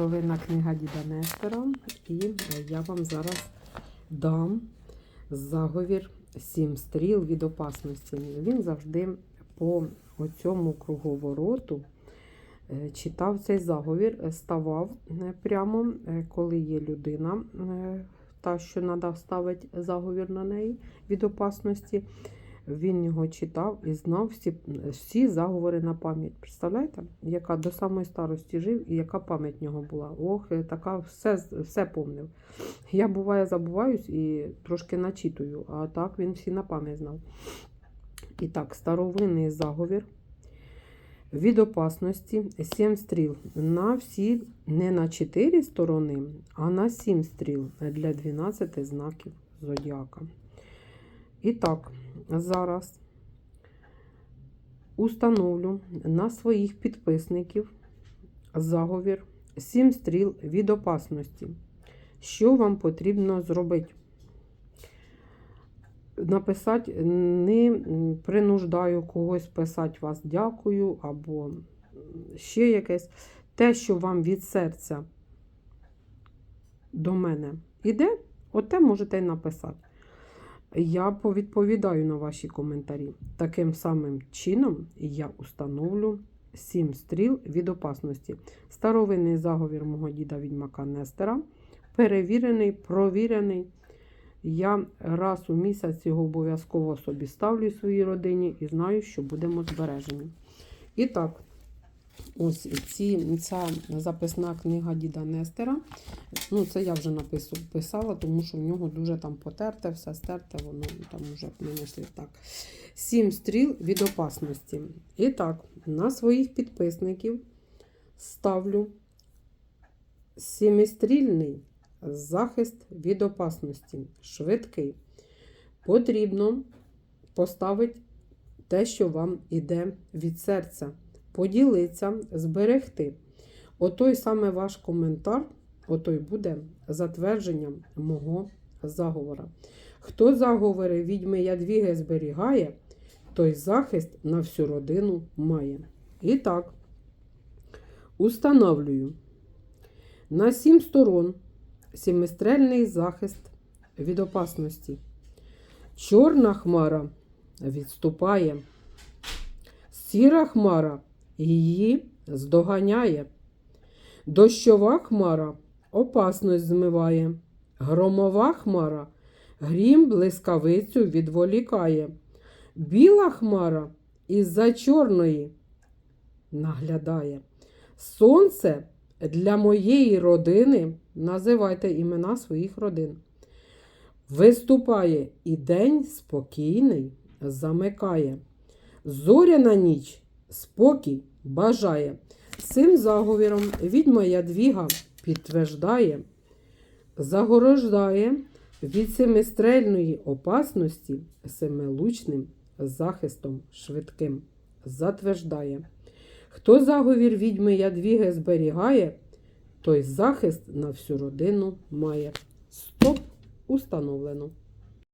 Новина книга Діда Нестора, і я вам зараз дам заговір сім стріл від опасності. Він завжди по цьому круговороту е, читав цей заговір, е, ставав е, прямо, е, коли є людина, е, та, що треба ставити заговір на неї від опасності. Він його читав і знав всі, всі заговори на пам'ять. Представляєте, яка до самої старості жив і яка пам'ять в нього була. Ох, така все, все помнив. Я буває забуваюсь і трошки начитую, а так він всі на пам'ять знав. І так, старовинний заговір. Від опасності 7 стріл. На всі не на 4 сторони, а на 7 стріл для 12 знаків зодіака. І так, зараз установлю на своїх підписників заговір 7 стріл від опасності. Що вам потрібно зробити? Написати, не принуждаю когось писати вас дякую, або ще якесь. Те, що вам від серця до мене іде, оте можете й написати. Я повідповідаю на ваші коментарі. Таким самим чином я установлю 7 стріл від опасності. Старовинний заговір мого діда відьмака Нестера. Перевірений, провірений. Я раз у місяць його обов'язково собі ставлю своїй родині і знаю, що будемо збережені. І так, ось ці, ця записна книга діда Нестера. Ну, це я вже напису, писала, тому що в нього дуже там потерте, все стерте, воно там вже не так. Сім стріл від опасності. І так, на своїх підписників ставлю сімистрільний захист від опасності. Швидкий. Потрібно поставити те, що вам іде від серця. Поділитися, зберегти. Отой саме ваш коментар, отой буде затвердженням мого заговора. Хто заговори відьми Ядвіги зберігає, той захист на всю родину має. І так, установлюю на сім сторон сімистрельний захист від опасності. Чорна хмара відступає, сіра хмара її здоганяє. Дощова хмара опасність змиває, громова хмара грім блискавицю відволікає. Біла хмара із-за чорної наглядає. Сонце для моєї родини, називайте імена своїх родин. Виступає і день спокійний замикає. Зоряна ніч спокій бажає. Цим заговіром відьма Ядвіга підтверждає, загорождає від семистрельної опасності семилучним захистом швидким. Затверждає. Хто заговір відьми Ядвіги зберігає, той захист на всю родину має. Стоп установлено.